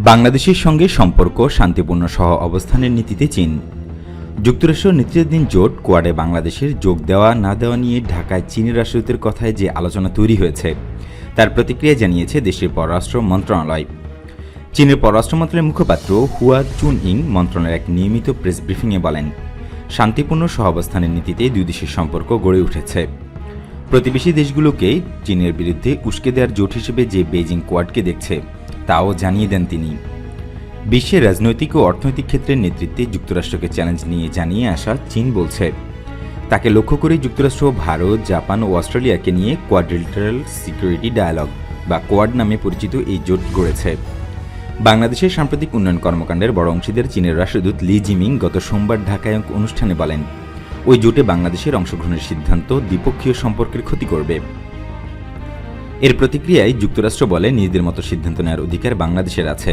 বাংলাদেশের সঙ্গে সম্পর্ক শান্তিপূর্ণ সহ অবস্থানের নীতিতে চীন। যুক্তরাষ্ট্র নেতৃত্বাধীন জোট কোয়াডে বাংলাদেশের যোগ দেওয়া না দেওয়া নিয়ে ঢাকায় চীনের রাষ্ট্রদূতের কথায় যে আলোচনা তৈরি হয়েছে, তার প্রতিক্রিয়া জানিয়েছে দেশের পররাষ্ট্র মন্ত্রণালয়। চীনের পররাষ্ট্র মন্ত্রণালয়ের মুখপাত্র হুয়া চুন ইং মন্ত্রণালয়ের এক নিয়মিত প্রেস ব্রিফিংয়ে বলেন, শান্তিপূর্ণ সহাবস্থানের নীতিতে দুই দেশের সম্পর্ক গড়ে উঠেছে। প্রতিবেশী দেশগুলোকে চীনের বিরুদ্ধে উস্কে দেওয়ার জোট হিসেবে যে বেজিং কোয়াডকে দেখছে তাও জানিয়ে দেন তিনি। বিশ্বের রাজনৈতিক ও অর্থনৈতিক ক্ষেত্রের নেতৃত্বে যুক্তরাষ্ট্রকে চ্যালেঞ্জ নিয়ে জানিয়ে আসা চীন বলছে, তাকে লক্ষ্য করে যুক্তরাষ্ট্র ভারত, জাপান ও অস্ট্রেলিয়াকে নিয়ে কোয়াড্রিলাটারাল সিকিউরিটি ডায়ালগ বা কোয়াড নামে পরিচিত এই জোট গড়েছে। বাংলাদেশের সাম্প্রতিক উন্নয়ন কর্মকাণ্ডের বড় অংশীদার চীনের রাষ্ট্রদূত লি জিমিং গত সোমবার ঢাকায় এক অনুষ্ঠানে বলেন, ওই জোটে বাংলাদেশের অংশগ্রহণের সিদ্ধান্ত দ্বিপক্ষীয় সম্পর্কের ক্ষতি করবে। এর প্রতিক্রিয়ায় যুক্তরাষ্ট্র বলে নিজেদের মতো সিদ্ধান্ত নেওয়ার অধিকার বাংলাদেশের আছে।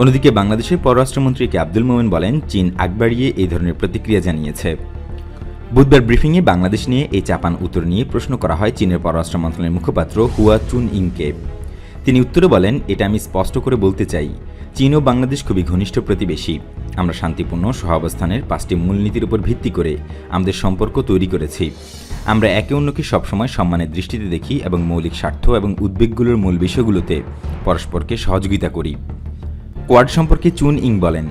অন্যদিকে বাংলাদেশের পররাষ্ট্রমন্ত্রী কে আব্দুল মোমেন বলেন, চীন আগবাড়িয়ে এই ধরনের প্রতিক্রিয়া জানিয়েছে। বুধবার ব্রিফিংয়ে বাংলাদেশ নিয়ে এই চাপান উত্তর নিয়ে প্রশ্ন করা হয় চীনের পররাষ্ট্র মন্ত্রণালয়ের মুখপাত্র হুয়া চুন ইংকে তিনি উত্তরে বলেন, এটা আমি স্পষ্ট করে বলতে চাই, চীন ও বাংলাদেশ খুবই ঘনিষ্ঠ প্রতিবেশী। আমরা শান্তিপূর্ণ সহাবস্থানের পাঁচটি মূলনীতির উপর ভিত্তি করে আমাদের সম্পর্ক তৈরি করেছি। আমরা একে অন্যকে সবসময় সম্মানের দৃষ্টিতে দেখি এবং মৌলিক স্বার্থ এবং উদ্বেগগুলোর মূল বিষয়গুলোতে পরস্পরকে সহযোগিতা করি। কোয়াড সম্পর্কে চুন ইং বলেন,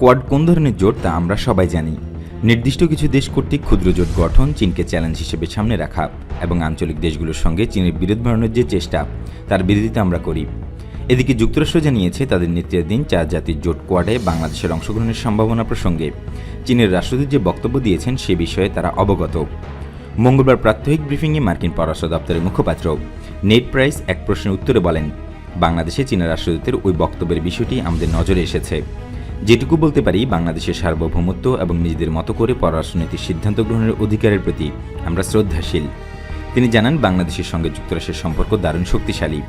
কোয়াড কোন ধরনের জোট তা আমরা সবাই জানি। নির্দিষ্ট কিছু দেশ কর্তৃক ক্ষুদ্র জোট গঠন চীনকে চ্যালেঞ্জ হিসেবে সামনে রাখা এবং আঞ্চলিক দেশগুলোর সঙ্গে চীনের বিরোধ বাড়ানোর যে চেষ্টা, তার বিরোধিতা আমরা করি। এদিকে যুক্তরাষ্ট্র জানিয়েছে, তাদের নেতৃত্বাধীন চার জাতির জোট কোয়াডে বাংলাদেশের অংশগ্রহণের সম্ভাবনা প্রসঙ্গে চীনের রাষ্ট্রদূত যে বক্তব্য দিয়েছেন সে বিষয়ে তারা অবগত। মঙ্গলবার প্রাত্যহিক ব্রিফিংয়ে মার্কিন পররাষ্ট্র দপ্তরের মুখপাত্র নেট প্রাইস এক প্রশ্নের উত্তরে বলেন, বাংলাদেশে চীনা রাষ্ট্রদূতের ওই বক্তব্যের বিষয়টি আমাদের নজরে এসেছে। যেটুকু বলতে পারি, বাংলাদেশের সার্বভৌমত্ব এবং নিজেদের মতো করে পররাষ্ট্রনীতির সিদ্ধান্ত গ্রহণের অধিকারের প্রতি আমরা শ্রদ্ধাশীল। তিনি জানান, বাংলাদেশের সঙ্গে যুক্তরাষ্ট্রের সম্পর্ক দারুণ শক্তিশালী।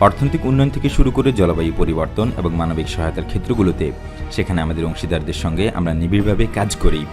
অর্থনৈতিক উন্নয়ন থেকে শুরু করে জলবায়ু পরিবর্তন এবং মানবিক সহায়তার ক্ষেত্রগুলোতে সেখানে আমাদের অংশীদারদের সঙ্গে আমরা নিবিড়ভাবে কাজ করি।